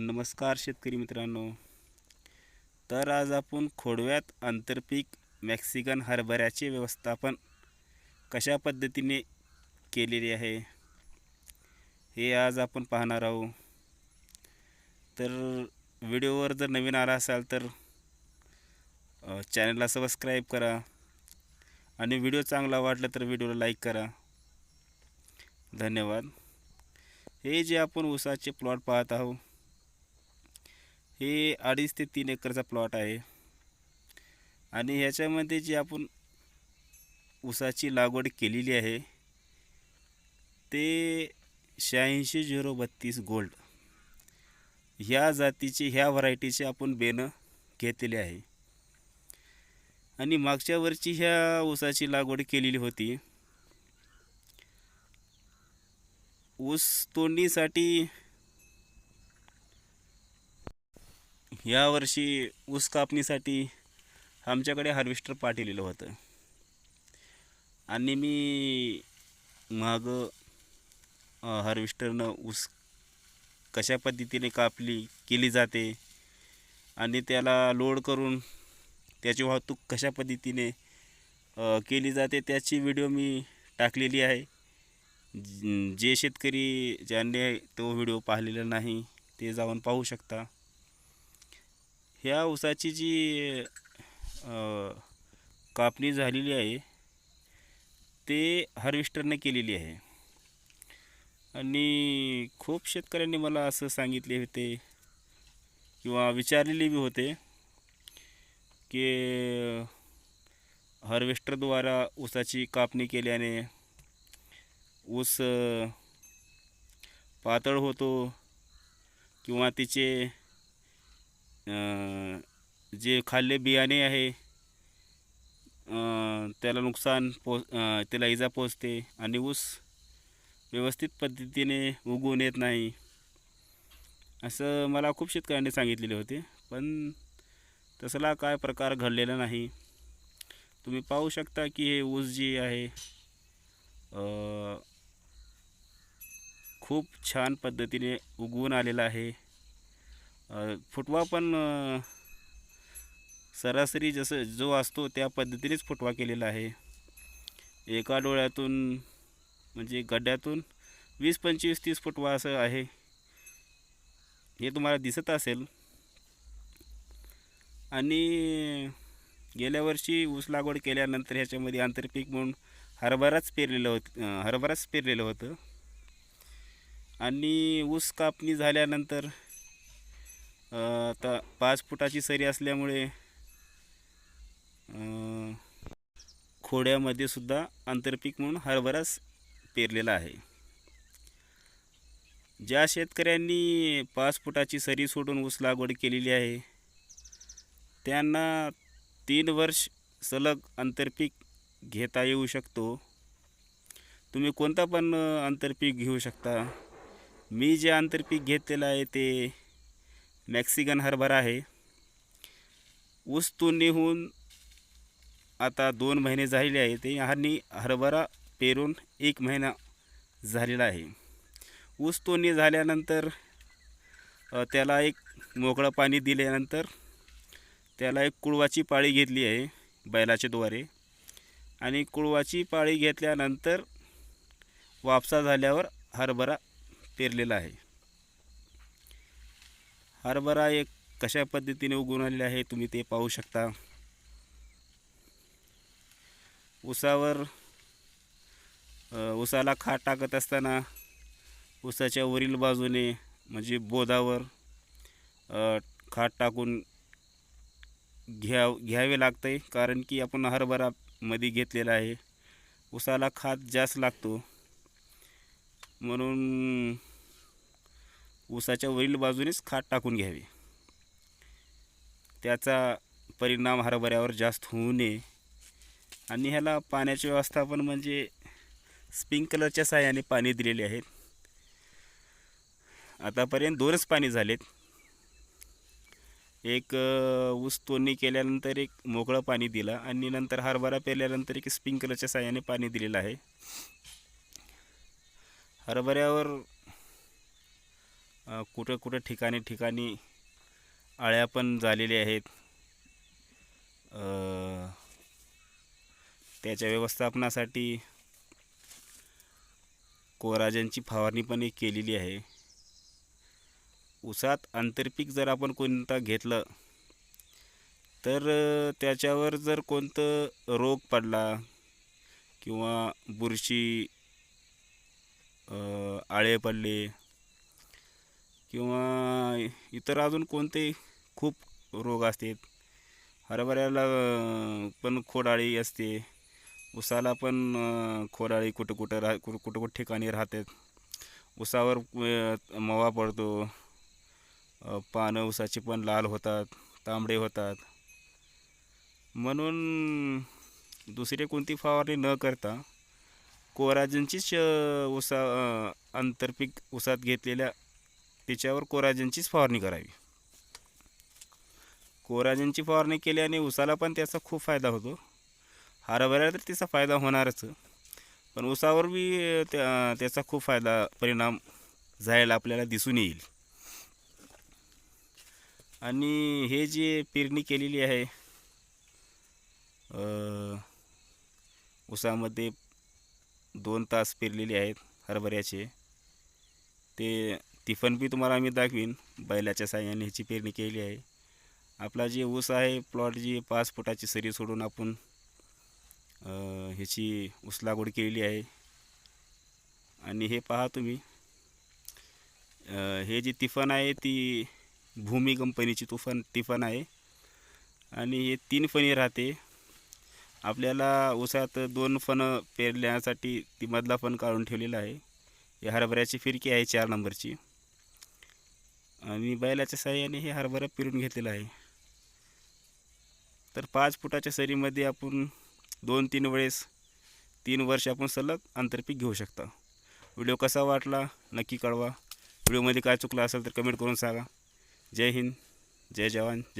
नमस्कार शेतकरी मित्रांनो. तर आज आपण खोडव्यात आंतरपीक मॅक्सिकन हरभऱ्याचे व्यवस्थापन कशा पद्धतीने केलेले आहे हे आज आपण पाहणार आहोत. तर व्हिडिओवर जर नवीन आला असाल तर चॅनलला सबस्क्राईब करा आणि व्हिडिओ चांगला वाटला तर व्हिडिओला लाईक करा. धन्यवाद. हे जे आपण ऊसाचे प्लॉट पाहत आहोत हे अडीच ते तीन एकरचा प्लॉट आहे. आणि ह्याच्यामध्ये जी आपण ऊसाची लागवड केलेली आहे ते शहाऐंशी झिरो बत्तीस गोल्ड ह्या जातीचे ह्या व्हरायटीचे आपण बेनं घेतलेले आहे. आणि मागच्या वर्षी ह्या ऊसाची लागवड केलेली होती. ऊस तोडणीसाठी यावर्षी ऊस कापणीसाठी आमच्याकडे हार्वेस्टर पाठवलेलं होतं. आणि मी माग हार्वेस्टरनं ऊस कशा पद्धतीने कापली केली जाते आणि त्याला लोड करून त्याची वाहतूक कशा पद्धतीने केली जाते त्याची व्हिडिओ मी टाकलेली आहे. जे शेतकरी ज्यांनी तो व्हिडिओ पाहिलेला नाही ते जाऊन पाहू शकता. ह्या ऊसाची जी कापणी झालेली आहे ते हार्वेस्टरने केलेली आहे. आणि खूप शेतकऱ्यांनी मला असं सांगितले होते किंवा विचारलेले बी होते की हार्वेस्टरद्वारा ऊसाची कापणी केल्याने ऊस पातळ होतो किंवा तिचे जे खाल्ले बियाणे आहे त्याला नुकसान पो त्याला इजा पोचते आणि ऊस व्यवस्थित पद्धतीने उगवून येत नाही. असं मला खूप शेतकऱ्यांनी सांगितलेले होते पण तसला काय प्रकार घडलेला नाही. तुम्ही पाहू शकता की हे ऊस जी आहे खूप छान पद्धतीने उगवून आलेला आहे. फुटवा पण सरासरी जसं जो असतो त्या पद्धतीनेच फुटवा केलेला आहे. एका डोळ्यातून म्हणजे गड्ड्यातून वीस पंचवीस तीस फुटवा असं आहे. हे तुम्हाला दिसत असेल. आणि गेल्या वर्षी ऊस लागवड केल्यानंतर ह्याच्यामध्ये आंतरपीक म्हणून हरभराच पेरलेलं होतं हरभराच पेरलेलं होतं. आणि ऊस कापणी झाल्यानंतर आता पाच फुटाची सरी असल्यामुळे खोड्यामध्ये सुद्धा आंतरपीक म्हणून हरभराच पेरलेला आहे. ज्या शेतकऱ्यांनी पाच फुटाची सरी सोडून ऊस लागवड केलेली आहे त्यांना तीन वर्ष सलग आंतरपीक घेता येऊ शकतो. तुम्ही कोणता पण आंतरपीक घेऊ शकता. मी जे आंतरपीक घेतलेलं आहे ते मॅक्सिकन हरभरा आहे. ऊस तोडणीहून आता दोन महिने झालेले आहे ते ह्यांनी हरभरा पेरून एक महिना झालेला आहे. ऊस तोडणी झाल्यानंतर त्याला एक मोकळं पाणी दिल्यानंतर त्याला एक कुळवाची पाळी घेतली आहे बैलाच्या द्वारे. आणि कुळवाची पाळी घेतल्यानंतर वापसा झाल्यावर हरभरा पेरलेला आहे. हरभरा एक कशा पद्धतीने उगवून आलेला आहे तुम्ही ते पाहू शकता. उसावर उसाला खाट टाकत असताना उसाच्या वरील बाजूने म्हणजे बोधावर खाट टाकून घ्या घ्यावे लागते कारण की आपण हरभरामध्ये घेतलेला आहे. उसाला खात जास्त लागतो. म्हणून ऊसाच्या वरील बाजूनेच खाट टाकून घ्यावी. त्याचा परिणाम हरभऱ्यावर जास्त होऊ नये. आणि ह्याला पाण्याचे व्यवस्थापन म्हणजे स्प्रिंकलरच्या सहाय्याने पाणी दिलेले आहेत. आतापर्यंत दोनच पाणी झालेत. एक ऊस तोडणी केल्यानंतर एक मोकळं पाणी दिलं आणि नंतर हरभरा पेरल्यानंतर एक स्प्रिंकलरच्या सहाय्याने पाणी दिलेलं आहे. हरभऱ्यावर कुठं कुठं ठिकाणी ठिकाणी अळ्या पण झालेल्या आहेत. त्याच्या व्यवस्थापनासाठी कोराजनची फवारणी पण एक केलेली आहे. उसात आंतरपीक जर आपण कोणता घेतलं तर त्याच्यावर जर कोणतं रोग पडला किंवा बुरशी आळे पडले किंवा इतर अजून कोणते खूप रोग असतात हरभऱ्याला पण खोडाळी असते. उसाला पण खोडाळी कुठं कुठं राह कुठं कुठं कुठं ठिकाणी राहतात उसावर मवा पडतो. पानं उसाची पण लाल होतात तांबडे होतात. म्हणून दुसरे कोणती फवारणी न करता कोराजनचीच उसा आंतरपीक उसात घेतलेल्या त्याच्यावर कोराजनचीच फवारणी करावी. कोराजनची फवारणी केल्याने उसाला पण त्याचा खूप फायदा होतो. हरभऱ्याला तर त्याचा फायदा होणारच. पण उसावर बी त्या त्याचा खूप फायदा परिणाम जायला आपल्याला दिसून येईल. आणि हे जे पेरणी केलेली आहे उसामध्ये दोन तास पेरलेले आहेत हरभऱ्याचे. ते तिफन बी तुम्हाला आम्ही दाखवीन बैलाच्या साह्याने ह्याची पेरणी केली आहे. आपला जे ऊस आहे प्लॉट जी पाच फुटाची सरी सोडून आपण ह्याची ऊस लागवड केलेली आहे. आणि हे पहा तुम्ही हे जी तिफन आहे ती भूमी कंपनीची तुफन तिफन आहे. आणि हे तीन फणी राहते. आपल्याला ऊसात दोन फणं पेरण्यासाठी ती मधला फण काढून ठेवलेला आहे. हे हरभऱ्याची फिरकी आहे चार नंबरची. आणि बैलाच्या साह्याने हे हरभरा पिरून घेतलेला आहे. तर पाच फुटाच्या सरीमध्ये आपण दोन तीन वेळेस तीन वर्ष आपण सलग आंतरपीक घेऊ शकता. व्हिडिओ कसा वाटला नक्की कळवा. व्हिडिओमध्ये काय चुकलं असेल तर कमेंट करून सांगा. जय हिंद जय जवान जय